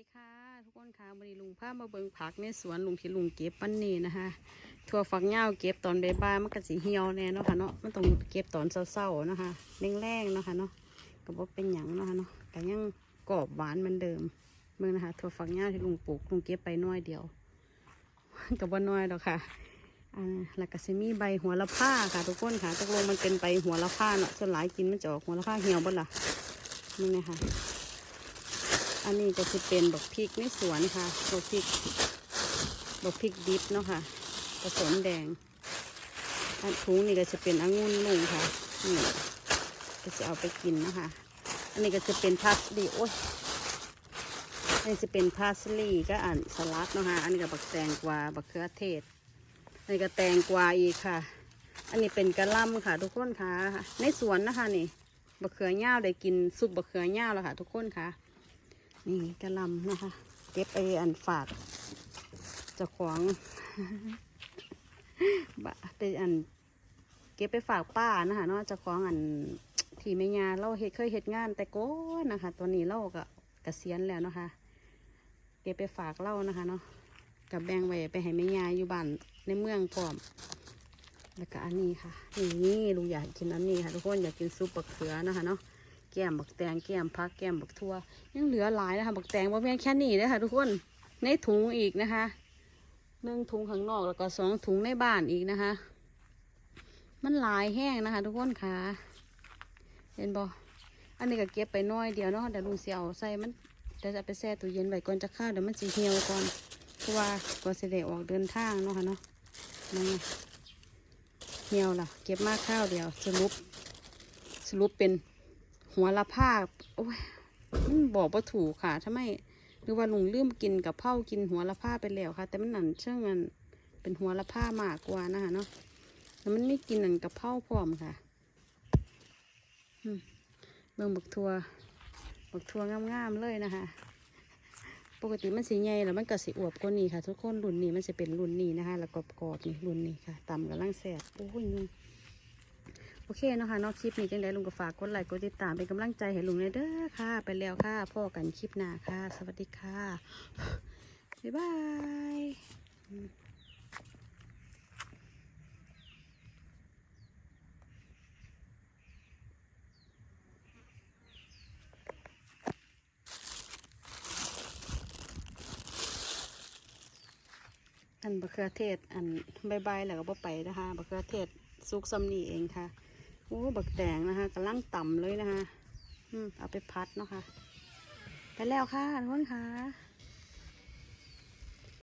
ดีค่ะทุกคนค่ะวันนี้ลุงพามาเบิงผักในสวนลุงที่ลุงเก็บปันนี้นะคะถั่วฝักยาวเก็บตอนใบ่ายๆมันก็สีเหี่ยวแน่เนาะค่ะเนาะมันต้องเก็บตอนเศร้าๆนะคะแรงๆเนาะค่ะเนาะก็บ่เป็นหยังเนาะค่ะเนาะแต่ยังกรอบหวานเหมือนเดิมเบิ่งนะคะถั่วฝักยาวที่ลุงปลูกลุงเก็บไปน้อยเดียวก็บ่น้อยดอกค่ะอ่าแล้วก็สิมีใบหัวละผ้าค่ะ ทุกคนค่ะตกลงมันเป็นใบหัวละผ้าเนาะส่วนหลายกินมันจะออกหัวละผ้าเหี่ยวบ่ล่ะนี่นะคะ อันนี้ก็จะเป็นบักพริกในสวนค่ะบักพริกบักพริกดิบเนาะค่ะผสมแดงอันถุงนี่ก็จะเป็นองุ่นลุงค่ะนี่ก็จะเอาไปกินนะคะ อันนี้ก็จะเป็นพาสลีโอ้ยอันนี้จะเป็นพาสลีก็อ่านสลัดเนาะค่ะอันนี้ก็บักแตงกวาบักเขือเทศอันนี้ก็แตงกวาอีกค่ะ อันนี้เป็นกระลำค่ะ ทุกคนค่ะ ในสวนนะคะนี่บักเขือเน่าได้กินซุปบักเขือเน่าแล้วค่ะ ทุกคนค่ะ นี่กระลำนะคะ เก็บไปอันฝากเจ้าของบะไปอัน เก็บไปฝากป้านะคะเนาะเจ้าของอันที่แม่ยาเราเฮ็ดเคยเฮ็ดงานแต่ก้นนะคะตอนนี้เราก็เกษียณแล้วนะคะ เก็บไปฝากเล่านะคะเนาะกับแบ่งไว้ไปให้แม่ยาอยู่บ้านในเมืองพร้อมแล้วก็อันนี้ค่ะ นี่ลุงอยากกินอันนี้ค่ะทุกคนอยากกินซุปบักเขือนะคะเนาะ ก้มบักแตงแก้มพักแก้มบักทั่วยังเหลือหลายนะคะบักแตงว่าเพียงแค่นี้นะคะทุกคนในถุงอีกนะคะหนึ่งถุงข้างนอกแล้วก็สองถุงในบ้านอีกนะคะ มันหลายแห้งนะคะ ทุกคนค่ะเห็นบออันนี้ก็เก็บไปน้อยเดียวเนาะเดี๋ยวลุงเสียเอาใส่มันเดี๋ยวจะไปแช่ตู้เย็นไว้ก่อนจะข้าวเดี๋ยวมันสีเหี่ยวก่อนเพราะว่าก่อนเสด็จออกเดินทางเนาะค่ะเนาะนั่เหี่ยวล่ะ เก็บมากข้าวเดียวสรุปสรุปเป็น หัวละผ้าโอ้ยมันบอกว่าถูกค่ะทำไมหรือว่าลุงลืมกินกับเผากินหัวละผ้าไปแล้วค่ะ แต่มันหนันเชื่องันเป็นหัวละผ้ามากกว่านะคะเนาะแล้วมันไม่กินนันกับเผาพร้อมค่ะอืมเบิ่งบักทัวบักทัวงามๆเลยนะคะ ปกติมันสีใหญ่แล้วมันก็สีอวบกว่านี้ค่ะ ทุกคนรุ่นนี้มันจะเป็นรุ่นนี้นะคะ แล้วกรอบๆนี่รุ่นนี้ค่ะต่ำกับล่างแสบโอ้ยนุ่ โอเคเนาะคะนอกคลิปนี้จังไดลุงก็ฝากกดไลค์กดติดตามเป็นกำลังใจให้ลุงเลยเด้อค่ะ ไปแล้วค่ะพ่อกันคลิปหน้าค่ะ สวัสดีค่ะ บ๊ายบายอันบะเขือเทศ อันบายบายแล้วก็บ่ไปนะคะบะเขือเทศซุกซัมนี่เองค่ะ โอ้บักแดงนะคะกำลังต่ำเลยนะคะ อืมเอาไปพัดเนาะค่ะไปแล้วค่ะทุกคนค่ะ